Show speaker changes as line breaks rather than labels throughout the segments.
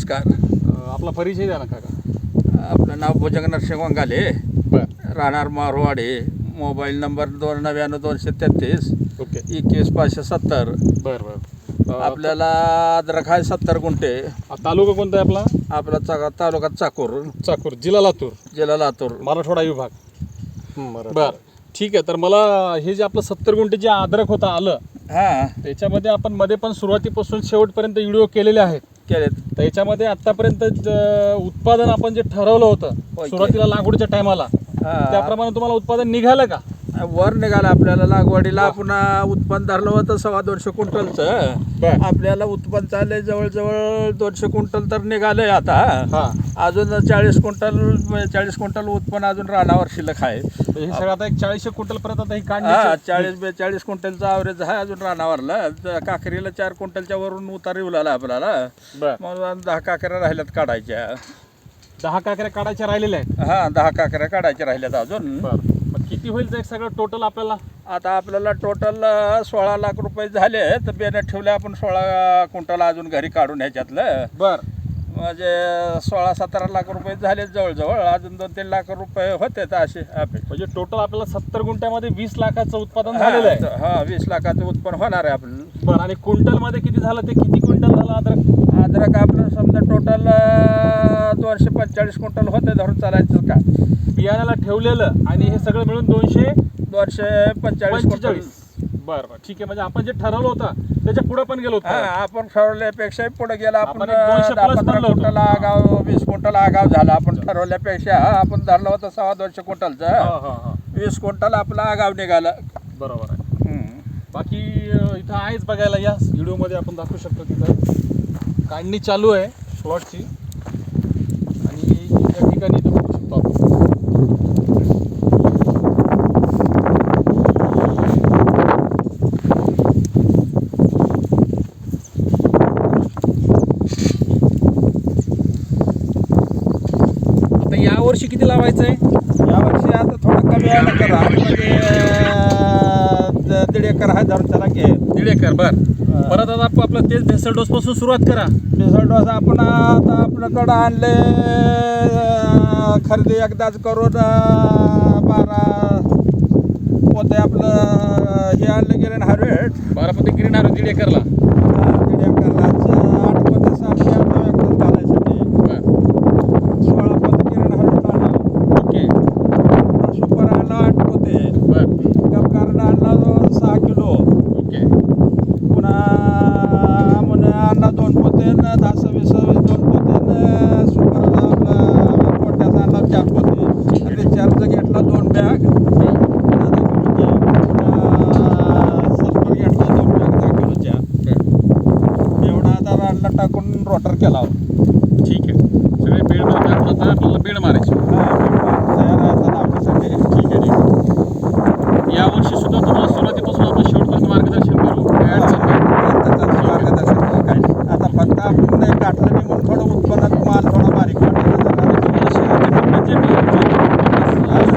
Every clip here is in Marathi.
नमस्कार.
आपला परिचय द्या ना काका.
आपलं नाव भुजंग नरसिंह वांगाले
बर.
राहणार मारवाडे. मोबाईल नंबर दोन नव्याण्णव दोनशे तेहतीस.
ओके.
एकवीस पाचशे सत्तर.
बर बर.
आपल्याला अद्रक आहे सत्तर गुंठे.
तालुका कोणता आहे आपला?
आपला चा तालुका चाकूर.
चाकूर जिल्हा लातूर.
जिल्हा लातूर.
मराठवाडा विभाग. बर. ठीक आहे तर मला हे जे आपलं सत्तर गुंठे जे अद्रक होतं आलं
हां.
त्याच्यामध्ये आपण मध्ये पण सुरुवातीपासून शेवटपर्यंत व्हिडिओ केलेले आहेत.
केलेत
तर याच्यामध्ये आतापर्यंत उत्पादन आपण जे ठरवलं होतं. सुरुवातीला लागवडीच्या टायमाला. त्याप्रमाणे तुम्हाला उत्पादन निघालं का
वर निघाला आपल्याला लागवडीला आपण उत्पन्न धरलं होतं सव्वा दोनशे क्विंटलचं. आपल्याला उत्पन्न चाललंय जवळजवळ दोनशे क्विंटल तर निघालंय आता.
हा.
अजून चाळीस क्विंटल चाळीस क्विंटल उत्पन्न अजून रानावर शिल्लक आहे
म्हणजे सगळं आता एक चाळीसशे क्विंटल पर्यंत आता
चाळीस बेचाळीस क्विंटलचा ॲव्हरेज आहे अजून रानावरला काकरीला चार क्विंटलच्या वरून उतार येऊ लागला आपल्याला.
बर.
मग दहा काकऱ्या राहिल्यात काढायच्या.
दहा काकऱ्या काढायच्या राहिलेल्या आहेत.
हा दहा काकऱ्या काढायच्या राहिल्यात अजून.
किती होईल ते सगळं टोटल आपल्याला?
आता आपल्याला टोटल सोळा लाख रुपये झाले तर बेने ठेवले आपण सोळा क्विंटल अजून घरी काढून ह्याच्यातलं.
बर.
म्हणजे सोळा सतरा लाख रुपये झाले जवळजवळ. अजून दोन तीन लाख रुपये होते तर असे
म्हणजे टोटल आपल्याला सत्तर गुंठ्यामध्ये वीस लाखाचं उत्पादन झालेलं आहे.
हा वीस लाखाचं उत्पन्न होणार आहे आपलं.
बर आणि क्विंटलमध्ये किती झालं ते? किती क्विंटल झालं अद्रक?
अद्रक आपलं समजा टोटल दोनशे पंचेचाळीस क्विंटल होते धरून चालायचं का?
बियाण्याला ठेवलेलं आणि हे सगळं मिळून दोनशे
दोनशे पंचेचाळीस क्विंटल.
पंचेचाळीस. बर बर. ठीक आहे म्हणजे आपण जे ठरवलं होतं त्याच्या पुढे पण गेलो
हा
होतो
आपण ठरवल्यापेक्षा पुढे गेला आपण
आपण एक दोनशे
दहा
plus
पंधरा
म्हणलं होतं.
क्विंटल आगाव वीस क्विंटल आगाव झाला. आपण ठरवल्यापेक्षा आपण धरलं होतं सव्वा दोनशे
हा
क्विंटलचं.
हा हा
वीस क्विंटल आपला आगाव निघालं.
बरोबर आहे. बाकी अं, इथं आहेच बघायला या व्हिडिओमध्ये आपण दाखवू शकतो तिथं. काढणी चालू आहे या ठिकाणी इथं बघू शकतो आपण. आता यावर्षी किती लावायचं आहे?
यावर्षी आता थोडं कमी आहे करा. म्हणजे दीड एकर आहे धरून त्याला घे.
दीड एकर बर. परत आता आप- आपलं तेच भेसळ डोस पासून सुरुवात करा.
मिसळ डोसा आपण आता आपल्याकडं आणले अं, खरेदी एकदाच करून बारा पोते आपलं हे आणलं गेले हार्वेट
बारापती ग्रीन आरो दीड एकरला.
दीड एकरलाच आठ पोते सातशे एकदाच घालायसाठी.
बर.
सोळा पोते किरण हार्वेट आणलं.
ओके.
सुपर आणलं आठ पोते.
बर.
गपकारण आणला सहा किलो
ओके
पुन्हा म्हणे आणला दोन पोते न दहा सव्वीस सव्वीस दोन पोते न सुपरला आपला पोट्याचा आणला चार पोते आणि चारचा घेतला दोन बॅग सल्फर घेतला दोन बॅग दहा किलोच्या एवढा आता रानला टाकून रोटर केला
ठीक आहे. सगळे बेड आता आपल्याला बेड मारायचे.
तयार आता लावण्यासाठी
ठीक आहे ठीक आहे. यावर्षी सुद्धा तुम्हाला सुरुवातीपासून आपण शेवटपर्यंत मार्गदर्शन करू. काय अडचण नाही.
मार्गदर्शन काय नाही. आता फक्त आपण नाही गाठलं नाही म्हणून थोडं उत्पन्नात माल थोडा बारीक वाटायचा जरा.
तुम्हाला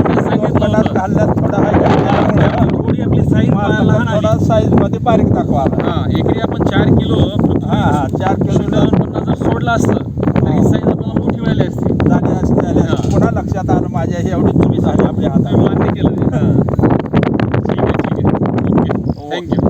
मी सांगितलं
उत्पन्नात
होतं
घालण्यात थोडं आहे का?
थोडी आपली साईज लहान
थोडा
आली
साईजमध्ये बारीक दाखवा आला.
हा एकरी आपण चार किलो
हा हा चार किलो
पन्नास जर सोडलं असतं तर ही साईज आपल्याला मोठी मिळाली असती
झाली असती झाली असती.
हा.
पुन्हा लक्षात आलं माझ्या ही एवढी तुम्ही झाली आपल्या
तुम्ही
हातात
मान्य केलं ठीक आहे ठीक आहे okay thank you